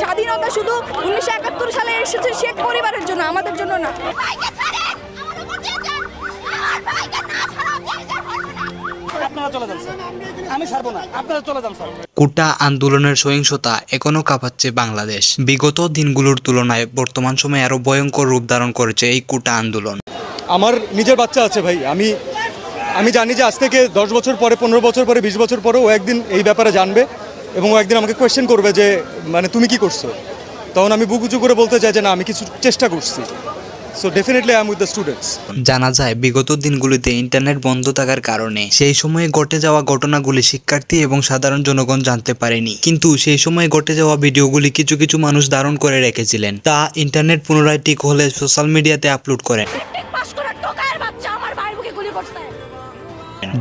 স্বাধীনতা শুধু উনিশশো একাত্তর সালে এসেছে শেখ পরিবারের জন্য আমাদের জন্য না ভাইকে ছাড়েন আমার উপর দিয়ে যান আমার ভাইকে না ছাড়া আমি এই জায়গায় বলব না। আপনারা চলে যান স্যার। আমি ছাড়বো না। আপনারা চলে যান স্যার। কোটা আন্দোলনের সহিংসতা এখনও কাঁপাচ্ছে বাংলাদেশ। বিগত দিনগুলোর তুলনায় বর্তমান সময়ে আরও ভয়ঙ্কর রূপ ধারণ করেছে এই কোটা আন্দোলন। আমার নিজের বাচ্চা আছে ভাই আমি আমি জানি যে আজ থেকে দশ বছর পরে পনেরো বছর পরে বিশ বছর পরে ও একদিন এই ব্যাপারে জানবে এবং ও একদিন আমাকে কোয়েশ্চেন করবে যে মানে তুমি কি করছ? তখন আমি বুক উঁচু করে বলতে চাই যে না আমি কিছু চেষ্টা করছি। So definitely I am with the students জানা যায় বিগত দিনগুলিতে ইন্টারনেট বন্ধ থাকার কারণে সেই সময়ে ঘটে যাওয়া ঘটনাগুলি শিক্ষার্থী এবং সাধারণ জনগণ জানতে পারেনি। কিন্তু সেই সময় ঘটে যাওয়া ভিডিওগুলি কিছু কিছু মানুষ ধারণ করে রেখেছিলেন। তা ইন্টারনেট পুনরায় ঠিক হলে সোশ্যাল মিডিয়াতে আপলোড করেন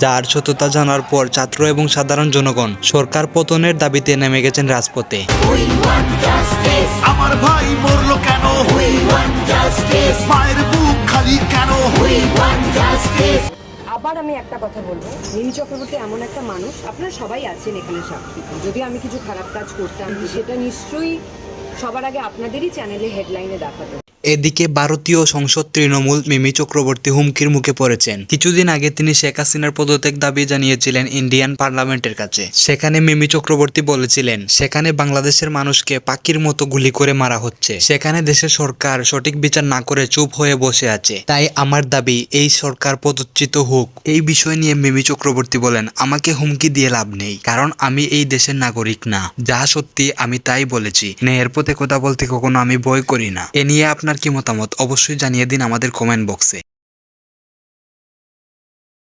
যার সত্যতা জানার পর ছাত্র এবং সাধারণ জনগণ সরকার পতনের দাবিতে নেমে গেছেন রাজপথে। আমার ভাই মরলো কেন? মায়ের বুক খালি কেন? আবার আমি একটা কথা বলব। মিমি চক্রবর্তী এমন একটা মানুষ। আপনারা সবাই আছেন এখানে সাক্ষী। যদি আমি কিছু খারাপ কাজ করতাম সেটা নিশ্চয়ই সবার আগে আপনাদেরই চ্যানেলে হেডলাইনে দেখাতো। এদিকে ভারতীয় সংসদ তৃণমূল মিমি চক্রবর্তী হুমকির মুখে পড়েছেন। কিছুদিন আগে তিনি শেখ হাসিনার পদত্যাগ দাবি জানিয়েছিলেন ইন্ডিয়ান পার্লামেন্টের কাছে। সেখানে মিমি চক্রবর্তী বলেছিলেন, সেখানে বাংলাদেশের মানুষকে পাখির মতো গুলি করে মারা হচ্ছে। সেখানে দেশের সরকার সঠিক বিচার না করে চুপ হয়ে বসে আছে। তাই আমার দাবি, এই সরকার পদচ্যুত হোক। এই বিষয় নিয়ে মিমি চক্রবর্তী বলেন, আমাকে হুমকি দিয়ে লাভ নেই, কারণ আমি এই দেশের নাগরিক না। যা সত্যি আমি তাই বলেছি। ন্যায়ের পথে কথা বলতে কখনো আমি ভয় করি না। এ নিয়ে আপনার কি মতামত? অবশ্যই জানিয়ে দিন আমাদের কমেন্ট বক্সে